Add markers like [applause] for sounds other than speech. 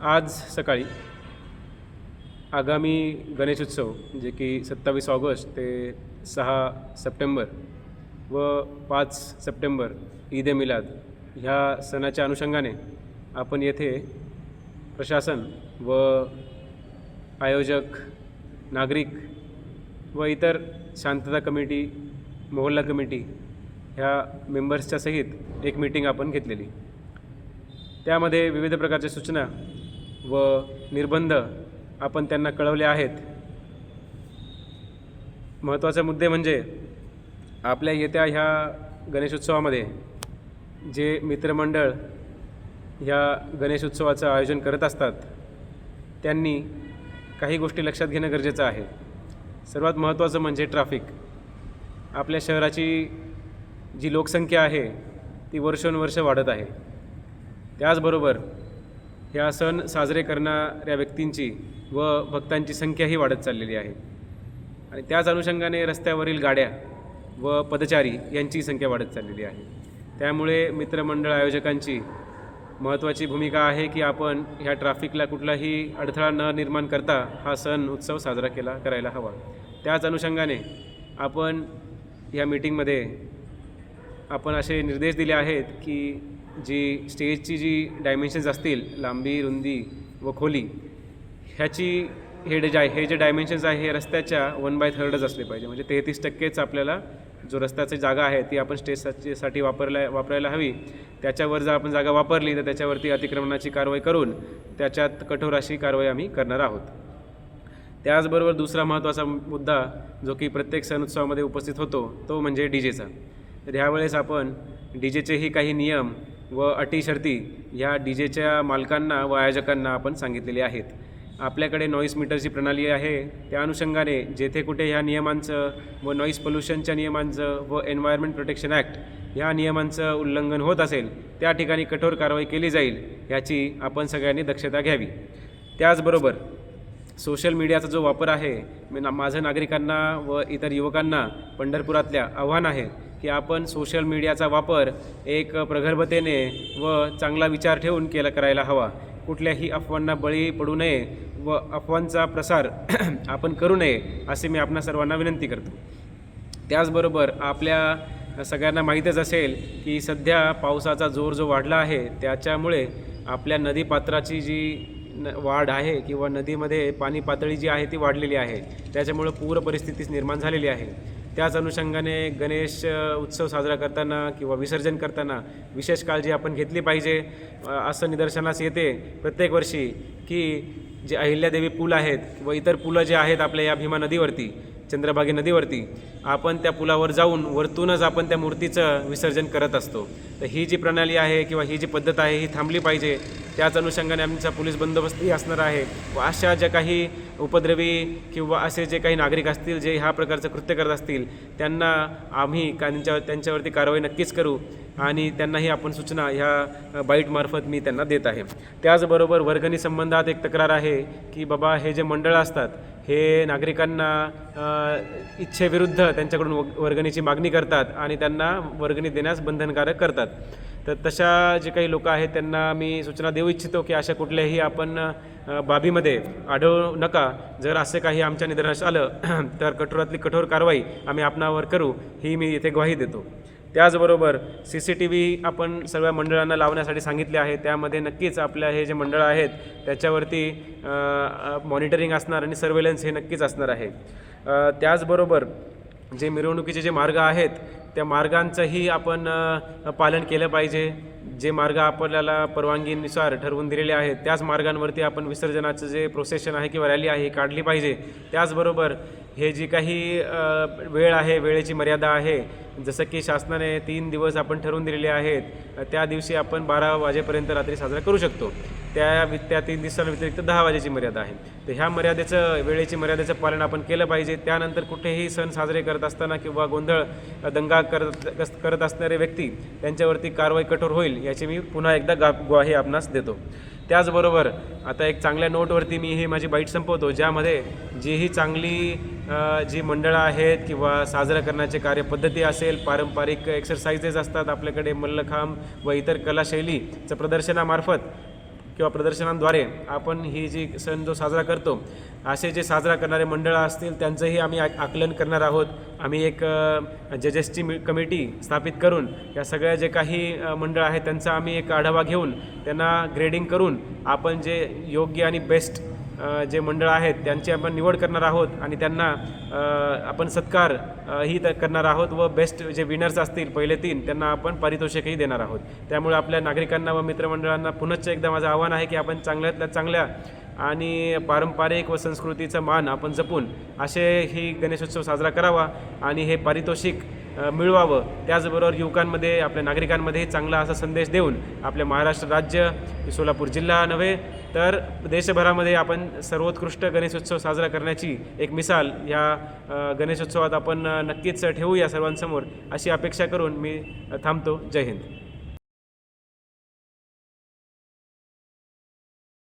आज सकाळी आगामी गणेशोत्सव जे की सत्तावीस ऑगस्ट ते सहा सप्टेंबर व पाच सप्टेंबर ईद ए मिलाद ह्या सणाच्या अनुषंगाने आपण येथे प्रशासन व आयोजक नागरिक व इतर शांतता कमिटी मोहल्ला कमिटी ह्या मेंबर्सच्या सहित एक मीटिंग आपण घेतलेली. त्यामध्ये विविध प्रकारच्या सूचना व निर्बंध आपण त्यांना कळवले आहेत. महत्त्वाचे मुद्दे म्हणजे आपल्या येत्या ह्या गणेशोत्सवामध्ये जे मित्रमंडळ ह्या गणेशोत्सवाचं आयोजन करत असतात त्यांनी काही गोष्टी लक्षात घेणं गरजेचं आहे. सर्वात महत्त्वाचं म्हणजे ट्रॅफिक. आपल्या शहराची जी लोकसंख्या आहे ती वर्षोनुवर्ष वाढत आहे. त्याचबरोबर ह्या सण साजरे करणाऱ्या व्यक्तींची व भक्तांची संख्याही वाढत चाललेली आहे. आणि त्याच अनुषंगाने रस्त्यावरील गाड्या व पदचारी यांची संख्या वाढत चाललेली आहे. त्यामुळे मित्रमंडळ आयोजकांची महत्त्वाची भूमिका आहे की आपण ह्या ट्रॅफिकला कुठलाही अडथळा न निर्माण करता हा सण उत्सव साजरा केला करायला हवा. त्याच अनुषंगाने आपण या मीटिंगमध्ये आपण असे निर्देश दिले आहेत की जी स्टेजची जी डायमेन्शन्स असतील लांबी रुंदी व खोली ह्याची हे जे आहे हे जे डायमेन्शन्स आहे हे रस्त्याच्या वन बाय थर्डच असले पाहिजे. म्हणजे तेहतीस टक्केच आपल्याला जो रस्त्याची जागा आहे ती आपण स्टेजसाठी वापरल्या वापरायला हवी. त्याच्यावर जर आपण जागा वापरली तर त्याच्यावरती अतिक्रमणाची कारवाई करून त्याच्यात कठोर अशी कारवाई आम्ही करणार आहोत. त्याचबरोबर दुसरा महत्त्वाचा मुद्दा जो की प्रत्येक सण उत्सवामध्ये उपस्थित होतो तो म्हणजे डी जेचा तर ह्यावेळेस आपण डी जेचेही काही नियम व अटी शर्ती ह्या डी जेच्या मालकांना व आयोजकांना आपण सांगितलेले आहेत. आपल्याकडे नॉईस मीटरची प्रणाली आहे. त्या अनुषंगाने जेथे कुठे ह्या नियमांचं व नॉईस पोल्युशनच्या नियमांचं व एन्व्हायरमेंट प्रोटेक्शन ॲक्ट ह्या नियमांचं उल्लंघन होत असेल त्या ठिकाणी कठोर कारवाई केली जाईल ह्याची आपण सगळ्यांनी दक्षता घ्यावी. त्याचबरोबर सोशल मीडियाचा जो वापर आहे मी ना माझं नागरिकांना व इतर युवकांना पंढरपुरातल्या आव्हान आहे की आपण सोशल मीडियाचा वापर एक प्रगल्भतेने व चांगला विचार ठेवून केला करायला हवा. कुठल्याही अफवांना बळी पडू नये व अफवांचा प्रसार [clears throat] आपण करू नये असे मी आपणा सर्वांना विनंती करतो. त्याचबरोबर आपल्या सगळ्यांना माहीतच असेल की सध्या पावसाचा जोर जो वाढला आहे त्याच्यामुळे आपल्या नदीपात्राची जी न वाढ आहे किंवा नदीमध्ये पाणी पातळी जी आहे ती वाढलेली आहे त्याच्यामुळं पूर परिस्थितीच निर्माण झालेली आहे. त्याच अनुषंगाने गणेश उत्सव साजरा करताना किंवा विसर्जन करताना विशेष काळजी आपण घेतली पाहिजे. असं निदर्शनास येते प्रत्येक वर्षी की जे अहिल्यादेवी पूल आहेत व इतर पुलं जे आहेत आपल्या या भीमा नदीवरती चंद्रभागी नदीवरती आपण त्या पुलावर जाऊन वरतूनच आपण त्या मूर्तीचं विसर्जन करत असतो. तर ही जी प्रणाली आहे किंवा ही जी पद्धत आहे ही थांबली पाहिजे. त्याच अनुषंगाने आमचा पोलीस बंदोबस्तही असणार आहे व अशा ज्या काही उपद्रवी किंवा असे जे काही नागरिक असतील जे ह्या प्रकारचं कृत्य करत असतील त्यांना आम्ही का त्यांच्या त्यांच्यावरती कारवाई नक्कीच करू. आणि त्यांनाही आपण सूचना ह्या बाईटमार्फत मी त्यांना देत आहे. त्याचबरोबर वर्गणी संबंधात एक तक्रार आहे की बाबा हे जे मंडळ असतात हे नागरिकांना इच्छेविरुद्ध त्यांच्याकडून व- वर्गणीची मागणी करतात आणि त्यांना वर्गणी देण्यास बंधनकारक करतात. तर तशा जे काही लोक आहेत त्यांना मी सूचना देऊ इच्छितो की अशा कुठल्याही आपण बाबीमध्ये आढळू नका. जर असं काही आमच्या निदर्शनास आलं [clears throat] तर कठोरातली कठोर कारवाई आम्ही आपणावर करू ही मी इथे ग्वाही देतो. त्याचबरोबर सी सी टी व्ही आपण सगळ्या मंडळांना लावण्यासाठी सांगितले आहे. त्यामध्ये नक्कीच आपल्या हे जे मंडळं आहेत त्याच्यावरती मॉनिटरिंग असणार आणि सर्वेलन्स हे नक्कीच असणार आहे. त्याचबरोबर जे मिरवणुकीचे जे मार्ग आहेत त्या मार्गांचंही आपण पालन केलं पाहिजे. जे मार्ग आपल्याला परवानगीनुसार ठरवून दिलेले आहेत त्याच मार्गांवरती आपण विसर्जनाचं जे प्रोसेशन आहे किंवा रॅली आहे काढली पाहिजे. त्याचबरोबर हे जी काही वेळ आहे वेळेची मर्यादा आहे जसं की शासनाने तीन दिवस आपण ठरवून दिलेले आहेत त्या दिवशी आपण बारा वाजेपर्यंत रात्री साजरा करू शकतो. त्या त्या तीन दिवसांव्यतिरिक्त दहा वाजेची मर्यादा आहे. तर ह्या मर्यादेचं वेळेची मर्यादेचं पालन आपण केलं पाहिजे. त्यानंतर कुठेही सण साजरे करत असताना किंवा गोंधळ दंगा करत कस- करत असणारे व्यक्ती त्यांच्यावरती कारवाई कठोर होईल याची मी पुन्हा एकदा गा ग्वाही आपणास देतो. त्याचबरोबर आता एक चांगल्या नोटवरती मी ही माझी बाईट संपवतो ज्यामध्ये जी ही चांगली जी मंडळं आहेत किंवा साजरा करण्याचे कार्यपद्धती असेल पारंपरिक एक्सरसाइजेस असतात आपल्याकडे मल्लखांब व इतर कलाशैलीचं प्रदर्शनामार्फत किंवा प्रदर्शनांद्वारे आपण ही जी सण जो साजरा करतो असे जे साजरा करणारे मंडळं असतील त्यांचंही आम्ही आकलन करणार आहोत. आम्ही एक जजेसची मि कमिटी स्थापित करून या सगळ्या जे काही मंडळं मंडळ आहेत त्यांचा आम्ही एक आढावा घेऊन त्यांना ग्रेडिंग करून आपण जे योग्य आणि बेस्ट जे मंडळ आहेत त्यांची आपण निवड करणार आहोत आणि त्यांना आपण सत्कार ही त- करणार आहोत व बेस्ट जे विनर्स असतील पहिले तीन त्यांना आपण पारितोषिकही देणार आहोत. त्यामुळे आपल्या नागरिकांना व मित्रमंडळांना पुनश्च एकदा माझं आव्हान आहे की आपण चांगल्यातल्या चांगल्या आणि पारंपरिक व संस्कृतीचा मान आपण जपून असे ही गणेशोत्सव साजरा करावा आणि हे पारितोषिक मिळवावं. त्याचबरोबर युवकांमध्ये आपल्या नागरिकांमध्ये चांगला असा संदेश देऊन आपल्या महाराष्ट्र राज्य सोलापूर जिल्हा नव्हे तर देशभरामध्ये आपण सर्वोत्कृष्ट गणेशोत्सव साजरा करण्याची एक मिसाल ह्या गणेशोत्सवात आपण नक्कीच नक्कीच ठेवूया सर्वांसमोर अशी अपेक्षा करून मी थांबतो. जय हिंद.